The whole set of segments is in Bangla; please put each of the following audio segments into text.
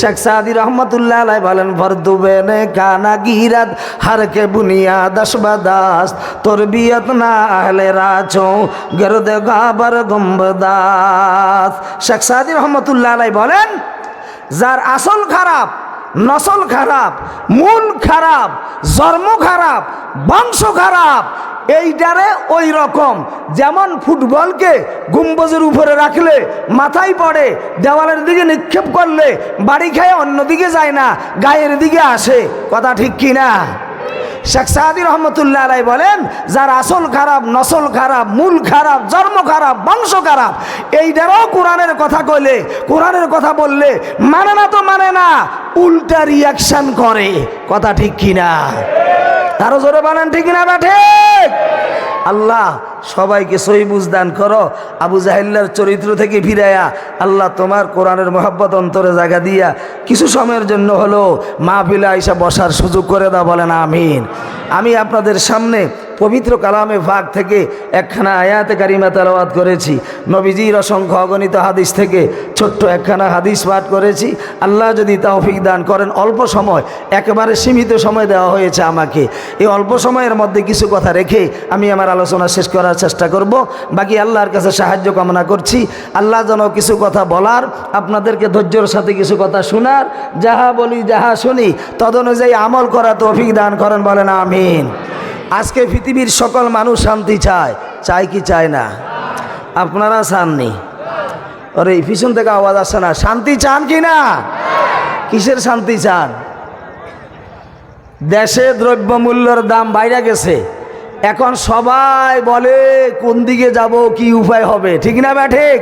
শেখ সাদি রহমতুল্লাহ আলাই বলেন ভরদুবে নে কানা গিরাত হারকে বুনিয়া দশ বাদাস তোর বিয়ত না আহলে রাচো গেরদে গাবার গম্বদাস। শেখ সাদি রহমতুল্লাহ আলাই বলেন, যার আসল খারাপ নসল খারাপ, মন খারাপ, জন্ম খারাপ, বংশ খারাপ, এইটারে ওই রকম। যেমন ফুটবলকে গুম্বজের উপরে রাখলে মাথায় পড়ে, দেওয়ালের দিকে নিক্ষেপ করলে বাড়ি খেয়ে, অন্যদিকে যায় না, গায়ের দিকে আসে। কথা ঠিক কি না শেখ সাহাদি রহমতুল্লাহ আলাই বলেন, যার আসল খারাপ, নসল খারাপ, মূল খারাপ, জন্ম খারাপ, বংশ খারাপ, এইটারও কোরআনের কথা কইলে, কোরআনের কথা বললে মানে না তো মানে না, উল্টা রিয়াকশান করে। কথা ঠিক কিনা? আরও জোরে বানান ঠিক না বা ঠিক? আল্লাহ সবাইকে সহি বুঝদান করো। আবু জাহিল্লার চরিত্র থেকে ফিরাইয়া আল্লাহ তোমার কোরআনের মোহাব্বত অন্তরে জায়গা দিয়া কিছু সময়ের জন্য হলো মাহফিলে আইসা বসার সুযোগ করে দাও, বলেন আমিন। আমি আপনাদের সামনে পবিত্র কালামে ভাগ থেকে একখানা আয়াতে কারিমা তেলাওয়াত করেছি। নবীজির অসংখ্য অগণিত হাদিস থেকে ছোট্ট একখানা হাদিস পাঠ করেছি। আল্লাহ যদি তৌফিক দান করেন, অল্প সময়, একেবারে সীমিত সময় দেওয়া হয়েছে আমাকে। এই অল্প সময়ের মধ্যে কিছু কথা রেখে আমি আমার আলোচনা শেষ করার চেষ্টা করব। বাকি আল্লাহর কাছে সাহায্য কামনা করছি। আল্লাহ যেন কিছু কথা বলার, আপনাদেরকে ধৈর্যর সাথে কিছু কথা শোনার, যাহা বলি যাহা শুনি, তদনুযায়ী আমল করা তৌফিক দান করেন, বলেন আমিন। আজকে পৃথিবীর সকল মানুষ শান্তি চায় চায় কি চায় না? আপনারা চাননি? ওরে পিছন থেকে আওয়াজ আসে না। শান্তি চান কি না? কিসের শান্তি চান? দেশে দ্রব্যমূল্যের দাম বাইরে গেছে। এখন সবাই বলে, কোন দিকে যাব, কি উপায় হবে? ঠিক না ব্যা ঠিক?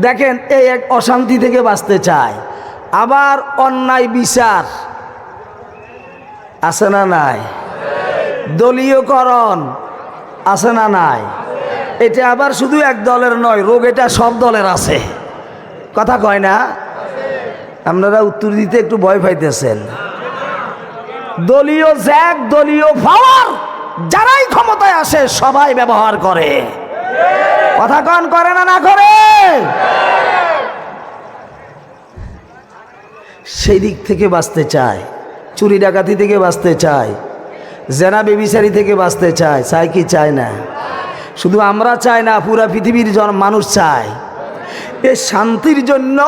দেখেন, এই এক অশান্তি থেকে বাঁচতে চায়। আবার অন্যায় বিচার। আছে না নাই? দলীয়করণ। আছে না নাই? এটা আবার শুধু এক দলের নয়, রোগ এটা সব দলের আছে। কথা কয় না? আপনারা উত্তর দিতে একটু ভয় পাইতেছেন। দলীয় জ্যাক, দলীয় পাওয়ার। যারাই ক্ষমতায় আসে, সবাই ব্যবহার করে। কথা কন, করে না না করে? সেই দিক থেকে বাঁচতে চায়, চুরি ডাকাতি থেকে বাঁচতে চায়, জেনা বেবিচারি থেকে বাঁচতে চায় চায় কি, চায় না? শুধু আমরা চাই না, পুরা পৃথিবীর জন মানুষ চায়। এ শান্তির জন্য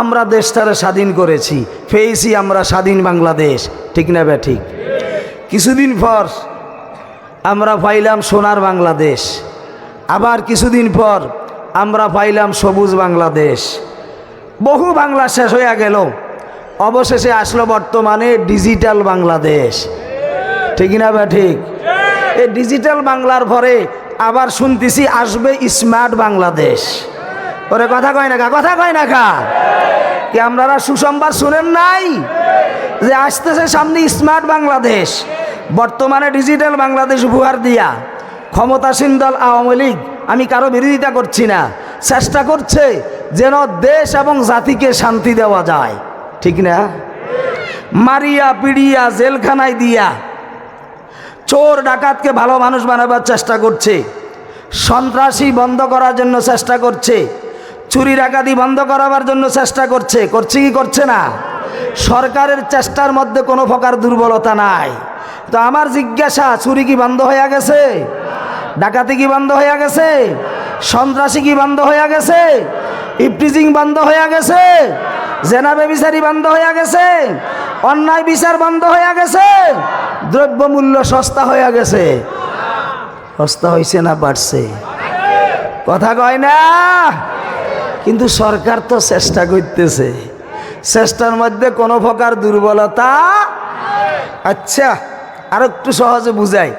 আমরা দেশটারে স্বাধীন করেছি, পেয়েছি আমরা স্বাধীন বাংলাদেশ, ঠিক না ব্যা ঠিক? কিছুদিন পর আমরা পাইলাম সোনার বাংলাদেশ। আবার কিছুদিন পর আমরা পাইলাম সবুজ বাংলাদেশ। বহু বাংলা শেষ হয়ে গেল। অবশেষে আসলো বর্তমানে ডিজিটাল বাংলাদেশ। ঠিক না বা ঠিক। এই ডিজিটাল বাংলার পরে আবার শুনতেছি আসবে স্মার্ট বাংলাদেশ। ওরে কথা কয় না কা? কথা কয় না কা? কি আপনারা সুসংবাদ শুনেন নাই? যে আসতেছে সামনে স্মার্ট বাংলাদেশ। বর্তমানে ডিজিটাল বাংলাদেশ উপহার দিয়া ক্ষমতাসীন দল আওয়ামী লীগ, আমি কারও বিরোধিতা করছি না। চেষ্টা করছে যেন দেশ এবং জাতিকে শান্তি দেওয়া যায়। ঠিক না? মারিয়া পিড়িয়া জেলখানায় দিয়া চোর ডাকাতকে ভালো মানুষ বানাবার চেষ্টা করছে। সন্ত্রাসী বন্ধ করার জন্য চেষ্টা করছে। চুরি ডাকাতি বন্ধ করাবার জন্য চেষ্টা করছে। করছে কি করছে না? সরকারের চেষ্টার মধ্যে কোনো প্রকার দুর্বলতা নাই। তো আমার জিজ্ঞাসা, চুরি কি বন্ধ হয়ে গেছে? ডাকাতি কি বন্ধ হয়ে গেছে? সন্ত্রাসী কি বন্ধ হয়ে গেছে? ইপটিজিং বন্ধ হয়ে গেছে? জেনাবে বিচারি বন্ধ হয়ে গেছে? অন্যায় বিচার বন্ধ হয়ে গেছে? দ্রব্যমূল্য সস্তা হয়ে গেছে? সস্তা হয়েছে না বাড়ছে? কথা কয় না? কিন্তু সরকার তো চেষ্টা করতেছে। চেষ্টার মধ্যে কোনো প্রকার দুর্বলতা আচ্ছা। আর একটু সহজে বুঝাই।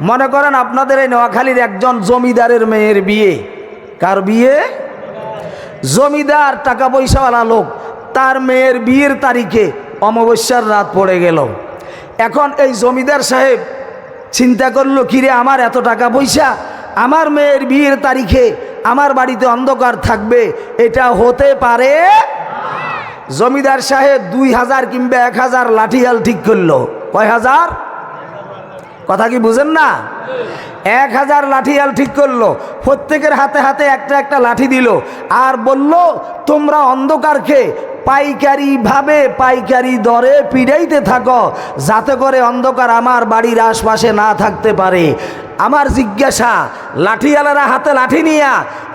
মনে করেন আপনাদের এই নোয়াখালীর একজন জমিদারের মেয়ের বিয়ে। কার বিয়ে? জমিদার টাকা পয়সাওয়ালা লোক। তার মেয়ের বিয়ের তারিখে অমাবস্যার রাত পড়ে গেল। এখন এই জমিদার সাহেব চিন্তা করল, কিরে, আমার এত টাকা পয়সা আমার মেয়ের বিয়ের তারিখে আমার বাড়িতে অন্ধকার থাকবে, এটা হতে পারে? জমিদার সাহেব দুই হাজার কিংবা এক হাজার লাঠিয়াল ঠিক করল। কয় হাজার? কথা কি বুঝেন না? এক হাজার লাঠিয়াল ঠিক করল, প্রত্যেকের হাতে হাতে একটা একটা লাঠি দিল, আর বলল, তোমরা অন্ধকারকে পাইকারি ভাবে পাইকারি দরে পিড়াইতে থাকো, যাতে করে অন্ধকার আমার বাড়ির আশপাশে না থাকতে পারে। আমার জিজ্ঞাসা, লাঠিয়ালারা হাতে লাঠি নিয়া,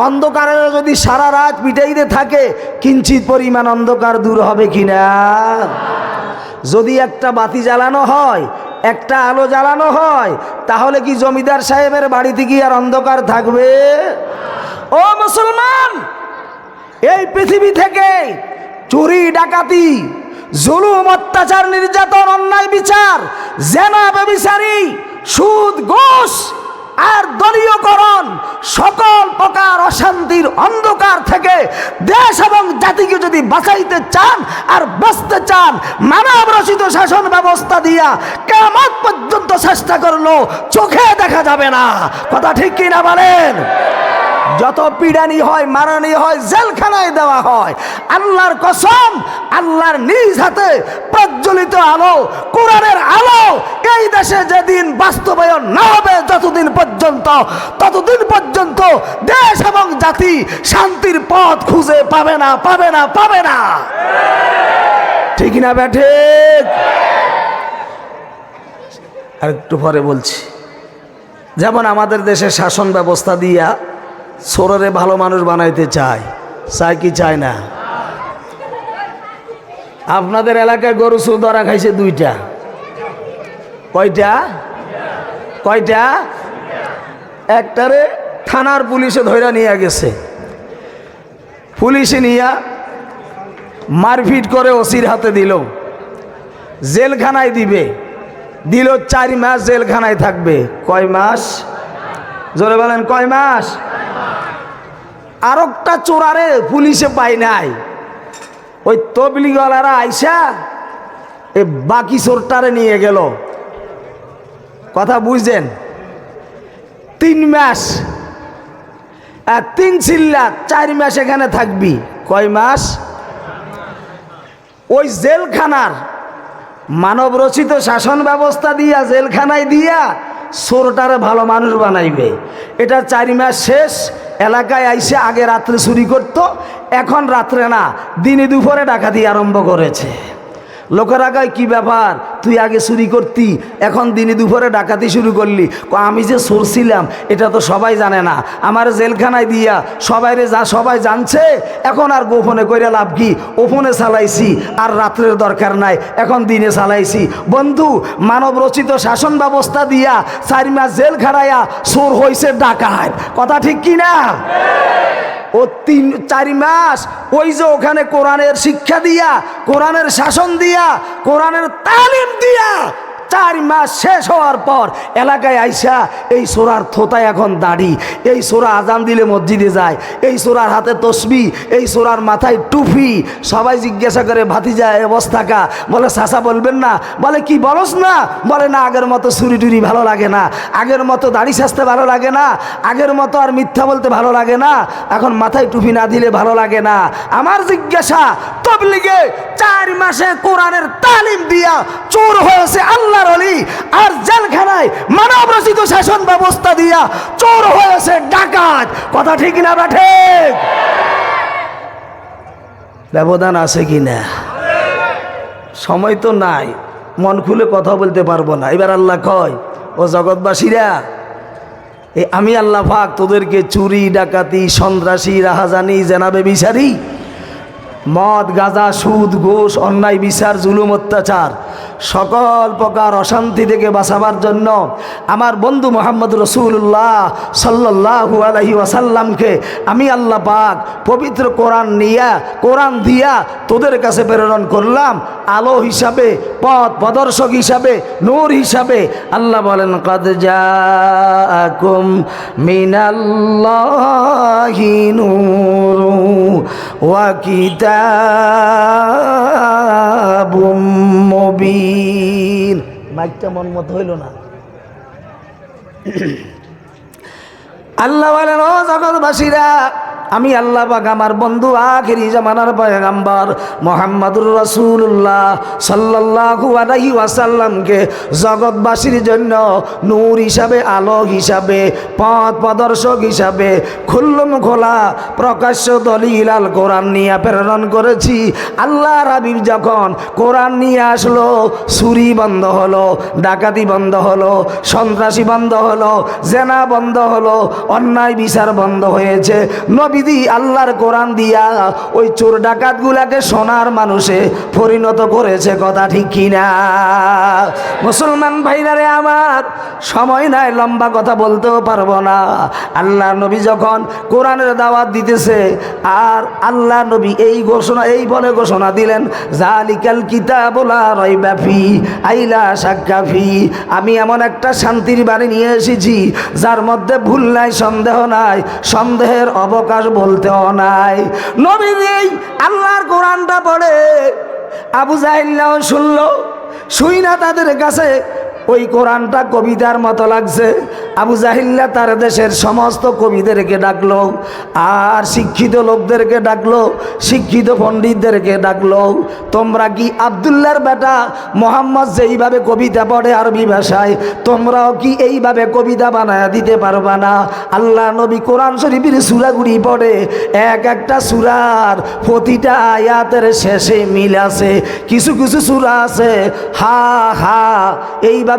অন্ধকারের যদি সারা রাত পিটাইতে থাকে, কিঞ্চিত পরিমাণ অন্ধকার দূর হবে কিনা? যদি একটা বাতি জ্বালানো হয় একটা আলো জ্বালানো হয়, তাহলে কি জমিদার সাহেবের বাড়িতে কি আর অন্ধকার থাকবে? ও মুসলমান, এই পৃথিবী থেকে চুরি, ডাকাতি, জুলুম, অত্যাচার, নির্যাতন, অন্যায়, বিচার, জেনা, ব্যবিচারী, সুদ, ঘোষ আর দলীয়করণ সকল প্রকার অশান্তির অন্ধকার থেকে দেশ এবং জাতিকে যদি বাঁচাইতে চান আর বাঁচতে চান মানব রচিত শাসন ব্যবস্থা দিয়া কেমন পর্যন্ত চেষ্টা করল চোখে দেখা যাবে না। কথা ঠিক কিনা বলেন? যত পিড়ানি হয়, মারানি হয়, জেলখানায় দেওয়া হয়, আল্লাহর কসম, আল্লাহর নিজ হাতে প্রজ্বলিত আলো, কোরআনের আলো, এই দেশে যেদিন বাস্তবায়ন না হবে যতদিন পর্যন্ত, ততদিন পর্যন্ত দেশ এবং জাতি শান্তির পথ খুঁজে পাবে না পাবে না পাবে না। ঠিক না ব্যাঠে আর একটু পরে বলছি। যেমন আমাদের দেশে শাসন ব্যবস্থা দিয়া সোররে ভালো মানুষ বানাইতে চায়। চায় কি চায় না? আপনাদের এলাকায় গরু সুর ধরা খাইছে দুইটা। কয়টা? কয়টা? একটারে থানার পুলিশে ধৈরা নিয়ে গেছে। পুলিশে নিয়া মারপিট করে ওসির হাতে দিল। জেলখানায় দিবে। দিল চার মাস জেলখানায় থাকবে। কয় মাস? জোরে বলেন, কয় মাস? আর একটা চোরারে পুলিশে পাই নাই। ওই তবলিগলারা আইসা এ বাকি চোরটারে নিয়ে গেল। কথা বুঝছেন? তিন মাস। আর তিন চিল্লা চার মাস এখানে থাকবি। কয় মাস? ওই জেলখানার মানব রচিত শাসন ব্যবস্থা দিয়া, জেলখানায় দিয়া চোরটারে ভালো মানুষ বানাইবে। এটা চারি মাস শেষ এলাকায় আইসে আগে রাত্রে চুরি করতো এখন রাত্রে না দিনে দুপুরে ডাকাতি আরম্ভ করেছে। লোকেরা কয় কি ব্যাপার? তুই আগে চুরি করতি, এখন দিনে দুপুরে ডাকাতি শুরু করলি। আমি যে সরছিলাম, এটা তো সবাই জানে না। আমার জেলখানায় দিয়া সবাইরে যা, সবাই জানছে, এখন আর গোপনে কইরা লাভ কি? ওপনে চালাইছি, আর রাত্রের দরকার নাই, এখন দিনে চালাইছি। বন্ধু মানব রচিত শাসন ব্যবস্থা দিয়া চার মাস জেল খাড়াইয়া চোর হইছে ডাকাত। কথা ঠিক কি না? ও তিন, চারি মাস ওই যে ওখানে কোরআনের শিক্ষা দিয়া, কোরআনের শাসন দিয়া, কোরআনের তালিম দিয়া চার মাস শেষ হওয়ার পর এলাকায় আইসা এই সোরার থোতায় এখন দাড়ি, এই সোরা আজান দিলে মসজিদে যায়, এই সোরার হাতে তসবি, এই সোরার মাথায় টুপি। সবাই জিজ্ঞাসা করে, ভাতিজা অবস্থা কা? বলে চাষা বলবেন না। বলে, কি বলস না? বলে, না, আগের মতো চুরি টুরি ভালো লাগে না। আগের মতো দাড়ি সাজতে ভালো লাগে না। আগের মতো আর মিথ্যা বলতে ভালো লাগে না। এখন মাথায় টুপি না দিলে ভালো লাগে না। আমার জিজ্ঞাসা, তবলিগে চার মাসে কোরআনের তালিম দিয়া চোর হয়েছে আল্লাহর অলি আর জেলখানায় মানব রচিত শাসন ব্যবস্থা দিয়া চোর হয়েছে, ডাকাত। কথা ঠিক না বা ঠিক? ব্যবধান আছে কি না সময় তো নাই, মন খুলে কথা বলতে পারব না। এবার আল্লাহ কয়, ও জগৎবাসীরা এ আমি আল্লাহ পাক তোদেরকে চুরি, ডাকাতি, সন্ত্রাসী, রাহাজানি, জেনাবে বিচারি, মদ, গাঁজা, সুদ, ঘোষ, অন্যায়, বিচার, জুলুম, অত্যাচার সকল প্রকার অশান্তি থেকে বাঁচাবার জন্য আমার বন্ধু মোহাম্মদ রসুল্লাহ সাল্লাহু আলহি ওয়াসাল্লামকে আমি আল্লাহ পাক পবিত্র কোরআন নিয়া, কোরআন দিয়া তোদের কাছে প্রেরণ করলাম। আলো হিসাবে, পথ প্রদর্শক হিসাবে, নূর হিসাবে। আল্লাহ বলেন, কদ জাকুম মিনাল্লাহি মুবিন। মাইকটা মন মতো হইল না। আল্লাহ বলেন ও জগৎবাসীরা আমি আল্লাহ পাক আমার বন্ধু আখেরি জামানার পয়গাম্বর মোহাম্মদুর রসুল্লাহ সাল্লাল্লাহু আলাইহি ওয়াসাল্লামকে জগৎবাসীর জন্য নূর হিসাবে আলো হিসাবে, পথ প্রদর্শক হিসাবে খুল্লুম খোলা প্রকাশ্য দলিল আল কোরআন নিয়ে প্রেরণ করেছি। আল্লাহ রাবিব যখন কোরআন নিয়ে আসলো চুরি বন্ধ হলো, ডাকাতি বন্ধ হলো, সন্ত্রাসী বন্ধ হলো, জেনা বন্ধ হলো, অন্যায় বিচার বন্ধ হয়েছে নবীদি আল্লাহর কোরআন দিয়া ওই চোর ডাকাতগুলাকে সোনার মানুষে পরিণত করেছে কথা ঠিক কিনা? মুসলমান ভাইরারে আমার, সময় নাই, লম্বা কথা বলতেও পারব না। আল্লাহ নবী যখন কোরআনের দাওয়াত দিতেছে, আর আল্লাহ নবী এই ঘোষণা, এই বলে ঘোষণা দিলেন, জালিকাল কিতাবুলা রয় ব্যাপী আইলা সাক্ষাফি আমি এমন একটা শান্তির বাড়ি নিয়ে এসেছি, যার মধ্যে ভুল নাই, সন্দেহ নাই, সন্দেহের অবকাশ বলতেও নাই। নবী আল্লাহর কোরআনটা পড়ে আবু জাহিল্লাও শুনলো শুই না তাদের কাছে ওই কোরআনটা কবিতার মতো লাগছে। আবু জাহিল্লা তার দেশের সমস্ত কবিদেরকে ডাকলো, আর শিক্ষিত লোকদেরকে ডাকলো, শিক্ষিত পণ্ডিতদেরকে ডাকলো। তোমরা কি আবদুল্লার বেটা? মোহাম্মদ যেইভাবে কবিতা পড়ে আরবি ভাষায়, তোমরাও কি এইভাবে কবিতা বানায় দিতে পারবা না? আল্লাহ নবী কোরআন শরীফের সুরাগুড়ি পড়ে, এক একটা সুরার প্রতিটা আয়াতের শেষে মিল আছে। কিছু কিছু সুরা আছে, হা হা, এইভাবে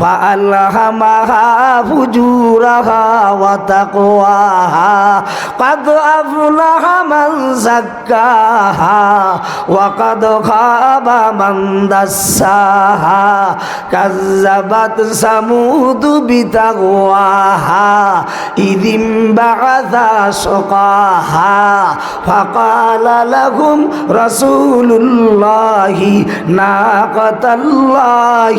فألهمها فجورها وتقواها قد أفلح من زكاها وقد خاب من دساها كذبت ثمود بتقواها إذ انبعث شقاها فقال لهم رسول الله ناقة الله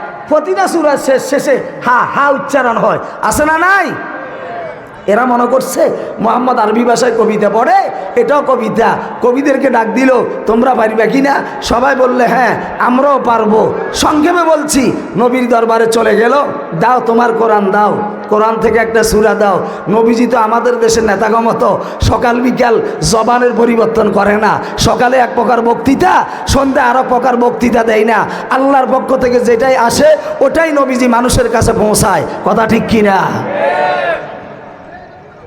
প্রতিটা সুরার শেষ শেষে হা হা উচ্চারণ হয়। আছে না নাই? এরা মনে করছে মোহাম্মদ আরবি ভাষায় কবিতা পড়ে, এটাও কবিতা। কবিদেরকে ডাক দিল, তোমরা পারবে কি না? সবাই বললে হ্যাঁ আমরাও পারব। সংক্ষেপে বলছি, নবীর দরবারে চলে গেল, দাও তোমার কোরআন, দাও। কোরআন থেকে একটা সুরা দাও। নবীজি তো আমাদের দেশের নেতাগম মতো সকাল বিকাল জবানের পরিবর্তন করে না। সকালে এক প্রকার বক্তৃতা সন্ধ্যা আরও প্রকার বক্তৃতা দেয় না। আল্লাহর পক্ষ থেকে যেটাই আসে, ওটাই নবীজি মানুষের কাছে পৌঁছায়। কথা ঠিক কিনা?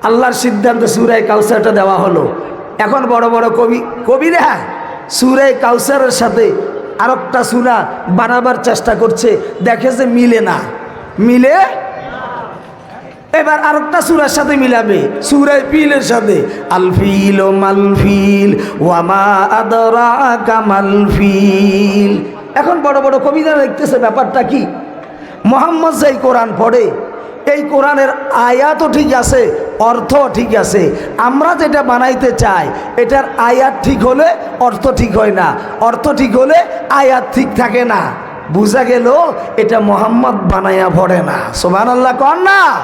আল্লাহর সিদ্ধান্তে সুরাই কাউসারটা দেওয়া হলো। এখন বড় বড় কবি কবি কবিরা সুরাই কাউসারের সাথে আরেকটা সুরা বানাবার চেষ্টা করছে। দেখে যে মিলে না। মিলে? এবার আরেকটা সুরার সাথে মিলাবে। সুরাই পিলের সাথে আলফিল ও মালফিল ওয়ামা আদরা কামাল ফিল। এখন বড় বড় কবিরা দেখতেছে ব্যাপারটা কি? মোহাম্মদ যেই কোরআন পড়ে, এই কোরআনের আয়াতও ঠিক আছে অর্থ ঠিক আছে। আমরা যেটা বানাইতে চাই, এটার আয়াত ঠিক হলে অর্থ ঠিক হয় না। অর্থ ঠিক হলে আয়াত ঠিক থাকে না। বুঝা গেল, এটা মোহাম্মদ বানাইয়া পড়ে না। সোমান আল্লাহ কর না।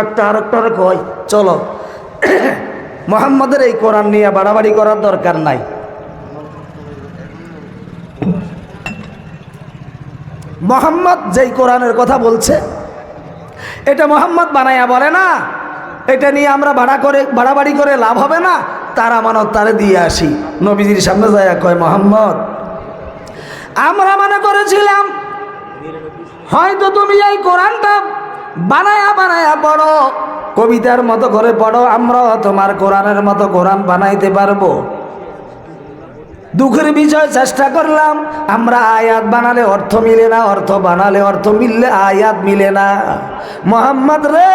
একটা আরেকটা কয় চলো। মোহাম্মদের এই কোরআন নিয়ে বাড়াবাড়ি করার দরকার নাই। মোহাম্মদ যেই কোরআনের কথা বলছে এটা মোহাম্মদ বানাইয়া বলে না। এটা নিয়ে আমরা ভাড়া করে, বাড়াবাড়ি করে লাভ হবে না। তার আমানত তারে দিয়ে আসি। নবীজির সামনে যায় কয়, মোহাম্মদ, আমরা মনে করেছিলাম, হয়তো তুমি এই কোরআনটা বানায়া বানায়া পড়ো। কবিতার মতো করে পড়ো, আমরাও তোমার কোরআনের মতো কোরআন বানাইতে পারব। দুঃখের বিষয় চেষ্টা করলাম। আমরা আয়াত বানালে অর্থ মিলে না, অর্থ বানালে অর্থ মিললে আয়াত মিলে না। মোহাম্মদ রে,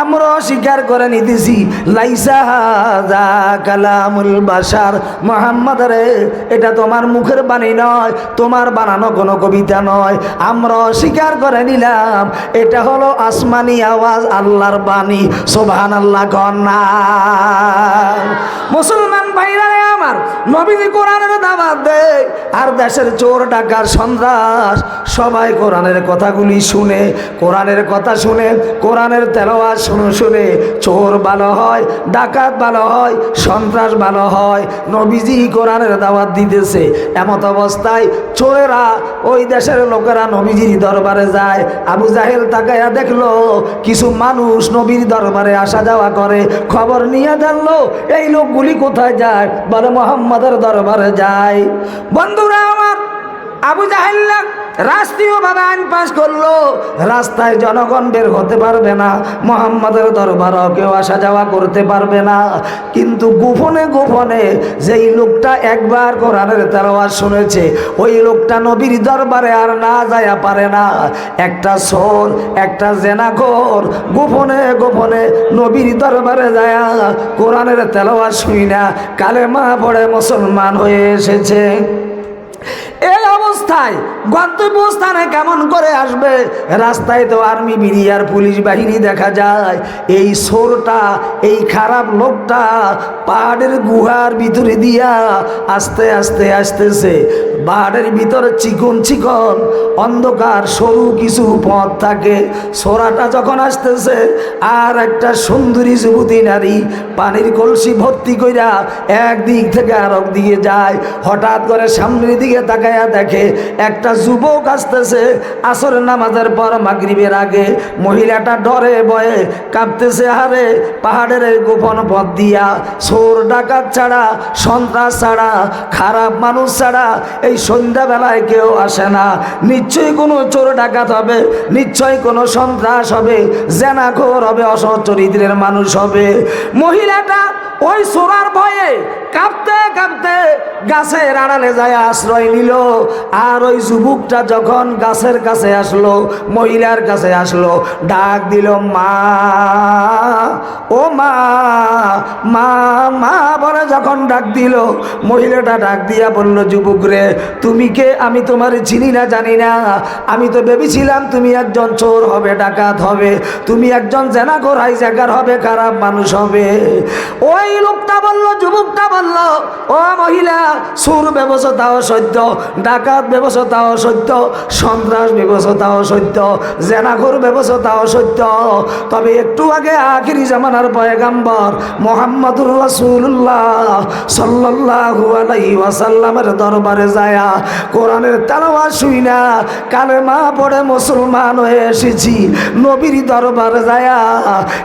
আমরা স্বীকার করে নিতেছি। লাইসা হাজা কালামুল বাসার মোহাম্মদ রে, এটা তোমার মুখের বাণী নয়, তোমার বানানো কোনো কবিতা নয়। আমরা স্বীকার করে নিলাম, এটা হলো আসমানি আওয়াজ, আল্লাহর বাণী। সোভান আল্লাহ কন্যা মুসলমান ভাইরা আমার, নবীজি চোর শুনে, কোরআনের কথা শুনে, কোরআনের তেলোয়াজ শুনে শুনে চোর ভালো হয়, ডাকাত ভালো হয়, সন্ত্রাস ভালো হয়, নবীজি কোরআনের দাওয়াত দিতেছে। এমত অবস্থায় চোরেরা ওই দেশের লোকেরা নবীজির দরবারে যায়। আবু জাহেল তাকাইয়া দেখল, কিছু মানুষ নবীর দরবারে আসা যাওয়া করে। খবর নিয়ে জানলো, এই লোকগুলি কোথায় যায় বলে মোহাম্মদের দরবারে যায়। বন্ধুরা আমার আবু জাহেল্লা রাষ্ট্রীয়ভাবে আইন পাশ করল, রাস্তায় জনগণ বের হতে পারবে না, মোহাম্মদের দরবারও কেউ আসা যাওয়া করতে পারবে না। কিন্তু গোপনে গোপনে যেই লোকটা একবার কোরআনের তেলাওয়াত শুনেছে, ওই লোকটা নবীর দরবারে আর না যায়া পারে না। একটা সোর একটা জেনাকর গোপনে গোপনে নবীর দরবারে যায়া কোরআনের তেলাওয়াত শুই না কালেমা পড়ে মুসলমান হয়ে এসেছে। গন্তব্য গন্তব্যস্থানে কেমন করে আসবে? রাস্তায় তো আর্মি বিরিয়ার পুলিশ বাহিনী দেখা যায়। এই সোরটা, এই খারাপ লোকটা পাহাড়ের গুহার ভিতরে দিয়া আস্তে আস্তে আসতেছে পাহাড়ের ভিতরে চিকন চিকন অন্ধকার সরু কিছু পথ থাকে। সোরাটা যখন আসতেছে, আর একটা সুন্দরী যুবতী নারী পানির কলসি ভর্তি কইরা একদিক থেকে আরেক দিকে যায়। হঠাৎ করে সামনের দিকে তাকায়া দেখে একটা যুবক আসতেছে আসর নামাজের পর মাগরিবের আগে। মহিলাটা ডরে বয়ে কাঁপতেছে হারে পাহাড়ের গোপন পথ দিয়া, সোর ডাকাত ছাড়া, সন্ত্রাস ছাড়া, খারাপ মানুষ ছাড়া এই সন্ধ্যাবেলায় কেউ আসে না। নিশ্চয়ই কোনো চোর ডাকাত হবে, নিশ্চয়ই কোনো সন্ত্রাস হবে, জেনাখোর হবে, অসৎ চরিত্রের মানুষ হবে। মহিলাটা ওই সোরার ভয়ে কাঁপতে কাঁপতে গাছের আড়ালে যায় আশ্রয় নিল। আর ওই যুবকটা যখন গাছের কাছে আসলো, মহিলার কাছে আসলো, ডাক দিল, মা, ও মা মা মা, বলে যখন ডাক দিল, মহিলাটা ডাক দিয়া বলল, যুবক রে, তুমি কে? আমি তোমার চিনি না, জানি না। আমি তো ভেবেছিলাম তুমি একজন চোর হবে, ডাকাত হবে। তুমি একজন জেনা করাই জায়গার হবে, খারাপ মানুষ হবে। ওই লোকটা বলল, যুবকটা বলল, ও মহিলা, সুর ব্যবস্থাও সত্য, ডাকাত ব্যবস্থাও সত্য, সন্ত্রাস ব্যবস্থাও সত্য জেনাখোর ব্যবস্থাও সত্য। তবে একটু আগে আখিরি জামানার পয়গাম্বর মোহাম্মদুর রাসূলুল্লাহ সাল্লাল্লাহু আলাইহি ওয়াসাল্লামের দরবারে যায়া কোরআনের তেলাওয়াত শুই না কালেমা পড়ে মুসলমান হয়ে এসেছি। নবীর দরবারে যায়া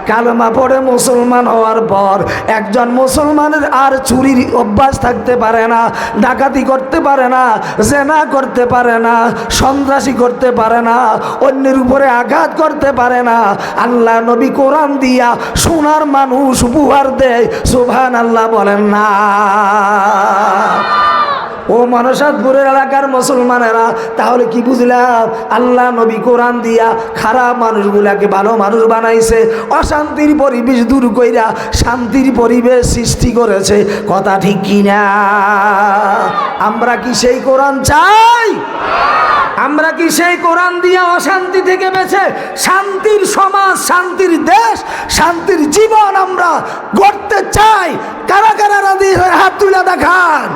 কালেমা পড়ে মুসলমান হওয়ার পর একজন মুসলমানের আর চুরির অভ্যাস থাকতে পারে না, ডাকাতি করতে পারে না, জেনা করতে পারে না, সন্ত্রাসী করতে পারে না, অন্যের উপরে আঘাত করতে পারে না। আল্লাহ নবী কোরআন দিয়া সোনার মানুষ উপহার দেয়। সুভান আল্লাহ বলেন না। ও মনসাদপুরের এলাকার মুসলমানেরা, তাহলে কি বুঝলাম? আল্লাহ নবী কোরআন দিয়া খারাপ মানুষগুলাকে ভালো মানুষ বানাইছে, অশান্তির পরিবেশ দূর কইরা শান্তির পরিবেশ সৃষ্টি করেছে। কথা ঠিক কিনা? আমরা কি সেই কোরআন চাই? আমরা কি সেই কোরআন দিয়ে অশান্তি থেকে বেছে শান্তির সমাজ, শান্তির দেশ, শান্তির জীবন আমরা গড়তে চাই? কারা কারা হয়ে হাত তুলে দেখান?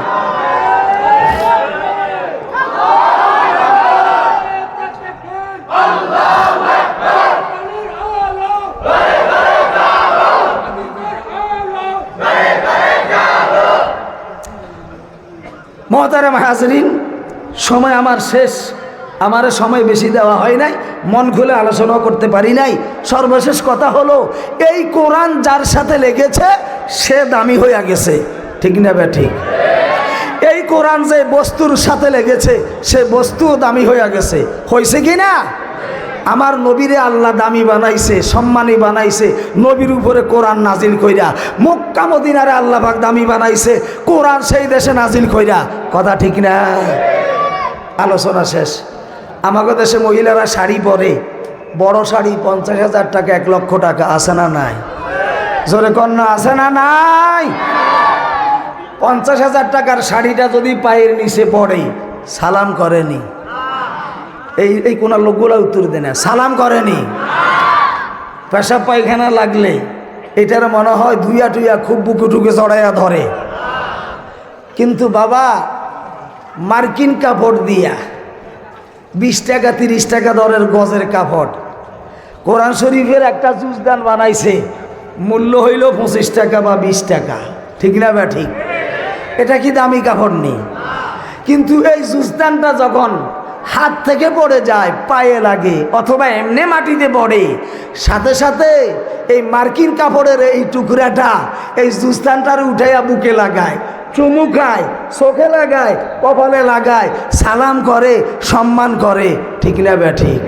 মহতারাম হাজরিন, সময় আমার শেষ। আমার সময় বেশি দেওয়া হয় নাই, মন খুলে আলোচনাও করতে পারি নাই। সর্বশেষ কথা হলো, এই কোরআন যার সাথে লেগেছে, সে দামি হয়ে গেছে। ঠিক না বে ঠিক? এই কোরআন যে বস্তুর সাথে লেগেছে, সে বস্তুও দামি হয়ে গেছে। হয়েছে কি না? আমার নবীরে আল্লাহ দামি বানাইছে, সম্মানী বানাইছে, নবীর উপরে কোরআন নাজিল কইরা, মক্কা মদিনারে আল্লাহ পাক দামি বানাইছে, কোরআন সেই দেশে নাজিল কইরা। কথা ঠিক না? আলোচনা শেষ। আমাদের দেশে মহিলারা শাড়ি পরে, বড় শাড়ি পঞ্চাশ হাজার টাকা, এক লক্ষ টাকা, আছে না নাই? জোরে কন্যা আছে না নাই? পঞ্চাশ হাজার টাকার শাড়িটা যদি পায়ের নিচে পড়ে, সালাম করেনি। এই এই কোন লোকগুলো উত্তর দেয় না। সালাম করেনি। পেশাব পায়খানা লাগলে, এটার মনে হয় দুইয়া টুইয়া খুব বুকে টুকে চড়াইয়া ধরে। কিন্তু বাবা, মার্কিন কাপড় দিয়া, বিশ টাকা, তিরিশ টাকা দরের গজের কাপড়। কোরআন শরীফের একটা জুজদান বানাইছে, মূল্য হইল পঁচিশ টাকা বা বিশ টাকা। ঠিক না বা ঠিক? এটা কি দামি কাপড় নেই কিন্তু এই জুজদানটা যখন হাত থেকে পড়ে যায়, পায়ে লাগে, অথবা এমনি মাটিতে পড়ে। সাথে সাথে এই মার্কিন কাপড়ের এই টুকরাটা, এই জুস্তানটার উঠাইয়া বুকে লাগায়, চুমু খায়, চোখে লাগায়, কপালে লাগায়, সালাম করে, সম্মান করে। ঠিক না ব্যা ঠিক?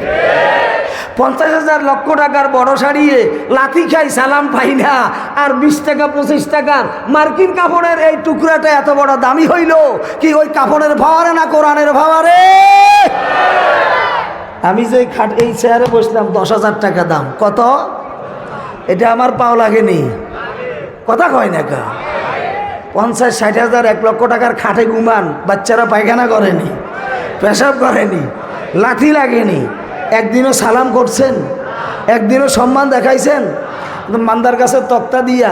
পঞ্চাশ হাজার লক্ষ টাকার বড় শাড়িয়ে লাথি খাই, সালাম পাই না। আর বিশ টাকা, পঁচিশ টাকার মার্কিন কাপড়ের এই টুকরাটা এত বড় দামি হইল, কি ওই কাপড়ের ভাওয়ারে না কোরআনের ভাওয়ারে আমি যে খাট, এই চেয়ারে বসলাম, দশ হাজার টাকা দাম। কত? এটা আমার পাও লাগেনি। কথা কয় না কা? পঞ্চাশ, ষাট হাজার, এক লক্ষ টাকার খাটে ঘুমান বাচ্চারা পায়খানা করেনি, পেশাব করেনি, লাথি লাগেনি। একদিনও সালাম করছেন, একদিনও সম্মান দেখাইছেন, মান্দার গাছের তক্তা দিয়া,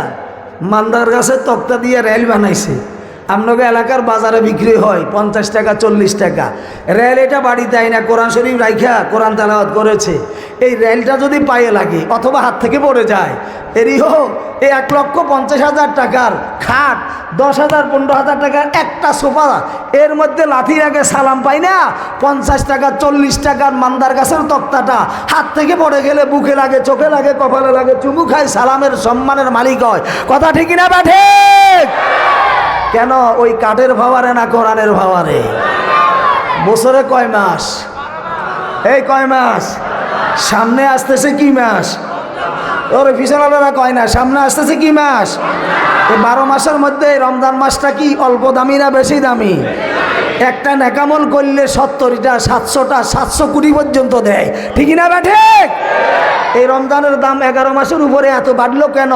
মান্দার গাছের তক্তা দিয়া রেল বানাইছে। আপনাকে এলাকার বাজারে বিক্রি হয় পঞ্চাশ টাকা, চল্লিশ টাকা। রেল এটা বাড়িতে আই না, কোরআন শরীফ রাইখা কোরআন তালাওয়াত করেছে। এই রেলটা যদি পায়ে লাগে অথবা হাত থেকে পড়ে যায় হোক, এই এক লক্ষ পঞ্চাশ হাজার টাকার খাট, দশ হাজার, পনেরো হাজার টাকার একটা সোফা, এর মধ্যে লাথি আগে সালাম পাই না? পঞ্চাশ টাকা, চল্লিশ টাকার মান্দার গাছের তক্তাটা, হাত থেকে পড়ে গেলে বুকে লাগে, চোখে লাগে, কপালে লাগে, চুমু খায়, সালামের সম্মানের মালিক হয়। কথা ঠিকই না ব্যাঠে কেন ওই কাঠের ভাবারে না কোরআনের ভাবারে বছরে কয় মাস? এই কয় মাস? সামনে আসতেছে কি মাস? ওরে পিছনারা কয় না, সামনে আসতেছে কি মাস? এই বারো মাসের মধ্যে রমজান মাসটা কি অল্প দামি না বেশি দামি? একটা নেকামল করলে সত্তরটা, সাতশোটা, সাতশো কোটি পর্যন্ত দেয়। ঠিকই না ব্যাঠে? এই রমজানের দাম এগারো মাসের উপরে এত বাড়লো কেন?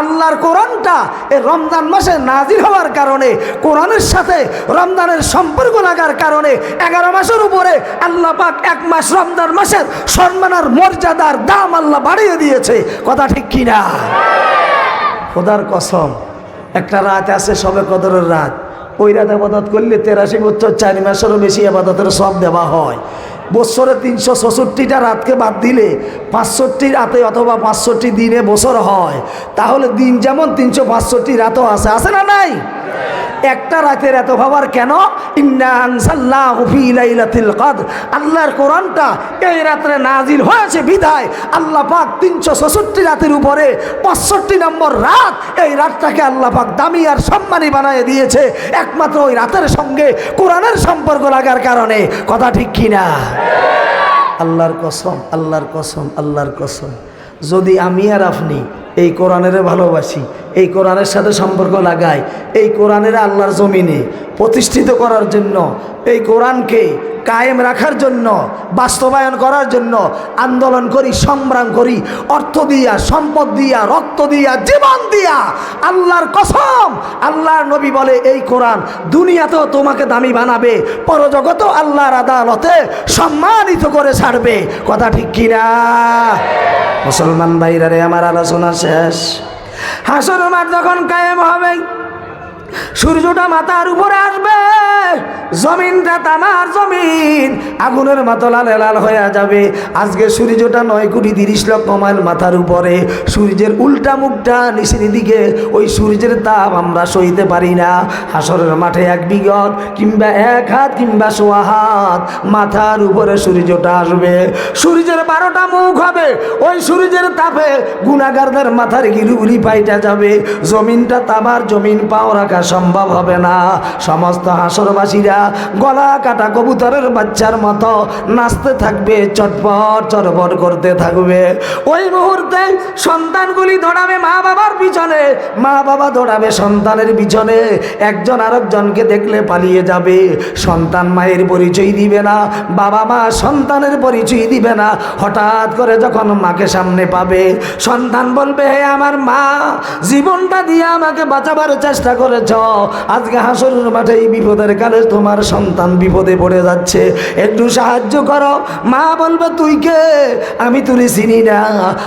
আল্লাহর কোরআনটা এই রমজান মাসে নাজির হওয়ার কারণে, কোরআনের সাথে রমজানের সম্পর্ক লাগার কারণে এগারো মাসের উপরে আল্লাহ পাক এক মাস রমজান মাসের সম্মান আর মর্যাদার দাম আল্লাহ বাড়িয়ে দিয়েছে। কথা ঠিক কিনা? খোদার কসম, একটা রাত আছে সবে কদরের রাত। ওই রাত আবাদত করলে তেরাশি বছর, চার মাসেরও বেশি আবাদতের সব দেওয়া হয়। বছরে তিনশো ছষট্টিটা রাতকে বাদ দিলে পাঁচষট্টি রাতে অথবা পাঁচষট্টি দিনে বছর হয়। তাহলে দিন যেমন তিনশো পাঁচষট্টি রাতও আছে। আছে না নাই? একটা রাতের এত ভাবার কেন? আল্লাহর কোরআনটা এই রাত্রে নাজিল হয়েছে বিদায় আল্লাহ পাক তিনশো ছষট্টি রাতের উপরে পঁয়ষট্টি নম্বর রাত এই রাতটাকে আল্লাহ পাক দামি আর সম্মানী বানিয়ে দিয়েছে। একমাত্র ওই রাতের সঙ্গে কোরআনের সম্পর্ক লাগার কারণে। কথা ঠিক কিনা? আল্লাহর কসম আল্লাহর কসম আল্লাহর কসম। যদি আমি আর আপনি এই কোরআনের ভালোবাসি এই কোরআনের সাথে সম্পর্ক লাগায়। এই কোরআনের আল্লাহর জমিনে প্রতিষ্ঠিত করার জন্য, এই কোরআনকে কায়েম রাখার জন্য, বাস্তবায়ন করার জন্য, আন্দোলন করি, সংগ্রাম করি, অর্থ দিয়া, সম্পদ দিয়া, রক্ত দিয়া, জীবন দিয়া, আল্লাহর কসম, আল্লাহর নবী বলে এই কোরআন দুনিয়াতেও তোমাকে দামি বানাবে পরজগত আল্লাহর আদালতে সম্মানিত করে ছাড়বে। কথা ঠিক কিনা? মুসলমান ভাইরা রে, আমার আলোচনা শেষ। হাসর মাঠ যখন কায়েম হবে সূর্যটা মাথার উপরে আসবে। জমিনটা তামার জমিন। আগুনের মতো লাল লাল হয়ে যাবে। আজকে সূর্যটা নয় কোটি তিরিশ লক্ষ মাইল মাথার উপরে। সূর্যের উল্টা মুখটা নিচের দিকে। ওই সূর্যের তাপ আমরা সইতে পারি না। হাসরের মাঠে এক বিগত কিংবা এক হাত কিংবা সোয়া হাত মাথার উপরে সূর্যটা আসবে। সূর্যের বারোটা মুখ হবে। ওই সূর্যের তাপে গুণাগারদের মাথার গিরুগুলি পাইটা যাবে। জমিনটা তামার জমিন পাও রাখা থাকা সম্ভব হবে না। সমস্ত হাসরবাসীরা গলা কাটা কবুতরের বাচ্চার মতো নাচতে থাকবে, চটপট চটপট করতে থাকবে। ওই মুহূর্তে সন্তানগুলি দৌড়াবে মা বাবার পিছনে। মা বাবা দৌড়াবে সন্তানের পিছনে। একজন আরেকজনকে দেখলে পালিয়ে যাবে। সন্তান মায়ের পরিচয় দিবে না, বাবা মা সন্তানের পরিচয় দিবে না। হঠাৎ করে যখন মাকে সামনে পাবে, সন্তান বলবে, হে আমার মা, জীবনটা দিয়ে আমাকে বাঁচাবার চেষ্টা করেছ। আজকে হাসরের মাঠে এই বিপদের কালে তোমার সন্তান বিপদে পড়ে যাচ্ছে। একটু সাহায্য করো। মা বলবে, তুই কে? আমি তুই চিনি না।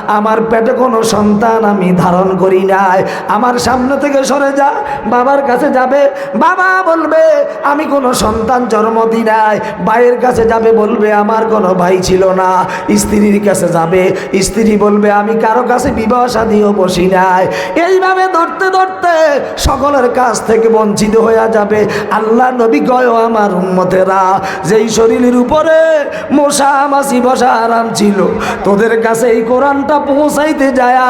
আমার পেটে কোনো সন্তান আমি ধারণ করি নাই। আমার সামনে থেকে সরে যা। বাবার কাছে যাবে। বাবা বলবে, আমি কোনো সন্তান জন্ম দিই নাই। ভাইয়ের কাছে যাবে বলবে, আমার কোনো ভাই ছিল না। স্ত্রীর কাছে যাবে। স্ত্রী বলবে, আমি কারও কাছে বিবাহ সাদিও বসি নাই। এইভাবে ধরতে ধরতে সকলের কাছ থেকে বঞ্চিত হয়ে যাবে। আল্লাহ নবী গয় আমার উন্মতেরা যেই শরীরের উপরে মশা মাসি বসা আরাম ছিল, তোদের কাছে এই কোরআনটা পৌঁছাইতে যায়া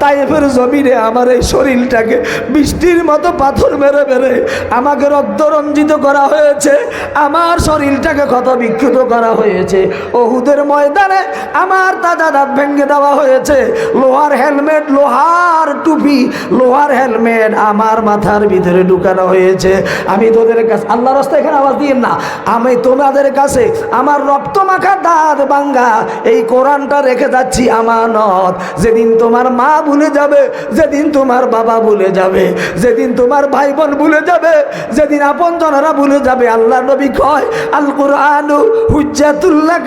তাই ফের জমিনে আমার এই শরীরটাকে বৃষ্টির মতো পাথর মেরে মেরে আমাকে রক্ত রঞ্জিত করা হয়েছে, আমার শরীরটাকে ক্ষত বিক্ষত করা হয়েছে। ওহুদের ময়দানে আমার তাজা দাঁত ভেঙে দেওয়া হয়েছে। লোহার হেলমেট, লোহার টুপি, লোহার হেলমেট আমার মাথার ভিতরে ঢুকানো হয়েছে। আমি তোদের কাছে আল্লাহ রাস্তা এখানে আওয়াজ দিয়ে না। আমি তোমাদের কাছে আমার রক্ত মাখা দাঁত বাঙ্গা এই কোরআনটা রেখে যাচ্ছি আমানত। যেদিন তোমার মা ভুলে যাবে, যেদিন তোমার বাবা ভুলে যাবে, যেদিন তোমার ভাই বোন ভুলে যাবে, যেদিন আপন জনেরা ভুলে যাবে, আল্লাহ নবী কয় আল কোরআন হুজ্জাতুল্লাহ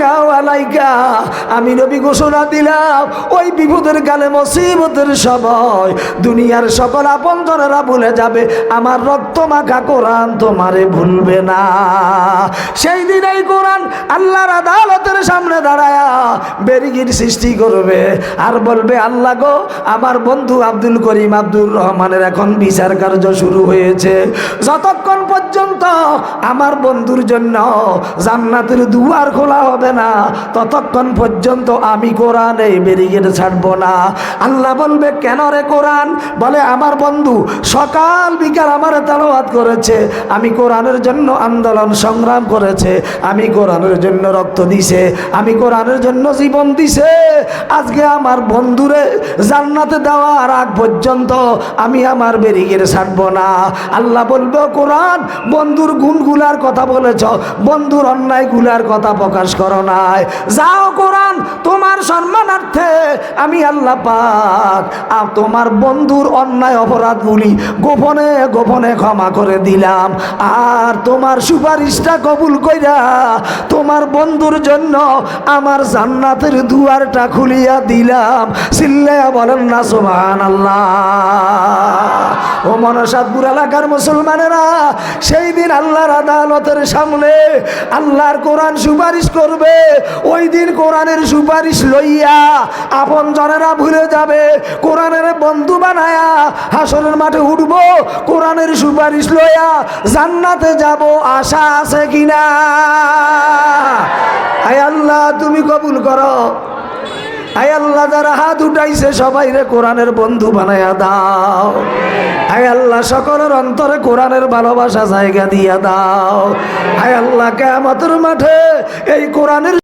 আমি নবী ঘোষণা দিলাম, ওই বিপদের কালে মুসিবতের সময় দুনিয়ার সকল আপন জনেরা ভুলে যাবে আমার রক্ত মাখা কোরআন তোমারে ভুলবে না। সেই দিন এই কোরআন আল্লাহর আদালতের সামনে দাঁড়ায়া বেরিগির সৃষ্টি করবে। আর বলবে, আল্লাহ গো, আমার বন্ধু আব্দুল করিম আব্দুর রহমানের এখন বিচার কার্য শুরু হয়েছে। যতক্ষণ পর্যন্ত আমার বন্ধুর জন্য জান্নাতের দুয়ার খোলা হবে না, ততক্ষণ পর্যন্ত আমি কোরআন এই বেরিগেট ছাড়বো না। আল্লাহ বলবে, কেন রে কোরআন? বলে, আমার বন্ধু সকাল বিকাল আমার তালাবাদ করেছে, আমি কোরআনের জন্য আন্দোলন সংগ্রাম করেছে, আমি কোরআনের জন্য রক্ত দিছে, আমি কোরআনের জন্য জীবন দিছে। আজকে আমার বন্ধুরে জান্নাতে দেওয়ার আগ পর্যন্ত আমি আমার বেরিগের ছাড়বো না। আল্লাহ বলব, কোরআন, বন্ধুর গুণগুলার কথা বলেছ, বন্ধুর অন্যায়গুলার কথা প্রকাশ করো নাই। যাও কোরআন, তোমার সম্মানার্থে আমি আল্লাহ পাক, আর তোমার বন্ধুর অন্যায় অপরাধগুলি গোপনে গোপনে ক্ষমা করে দিলাম। আর তোমার সুপারিশটা কবুল কইরা তোমার বন্ধুর জন্য আমার জান্নাতের দুয়ারটা খুলিয়া দিলাম। সিল্লায়া বলেন না সোমান আল্লাহ ও মনসাদপুর এলাকার মুসলমানেরা, সেই দিন আল্লাহর আদালতের সামনে আল্লাহর কোরআন সুপারিশ করবে। ওই দিন কোরআনের সুপারিশ লইয়া আপন জনেরা ভুলে যাবে। কোরআনের বন্ধু বানায়া হাসনের মাঠে উঠব কোরআনের সুপারিশ লইয়া জান্নাতে যাব, আশা আছে কিনা? আয় আল্লাহ, তুমি কবুল করো। আয় আল্লাহ, যারা হাত উঠাইছে, সবাই রে কোরআনের বন্ধু বানায়া দাও। আয় আল্লাহ, সকলের অন্তরে কোরআনের ভালোবাসা জায়গা দিয়া দাও। আয় আল্লাহ কেমতের মাঠে এই কোরআনের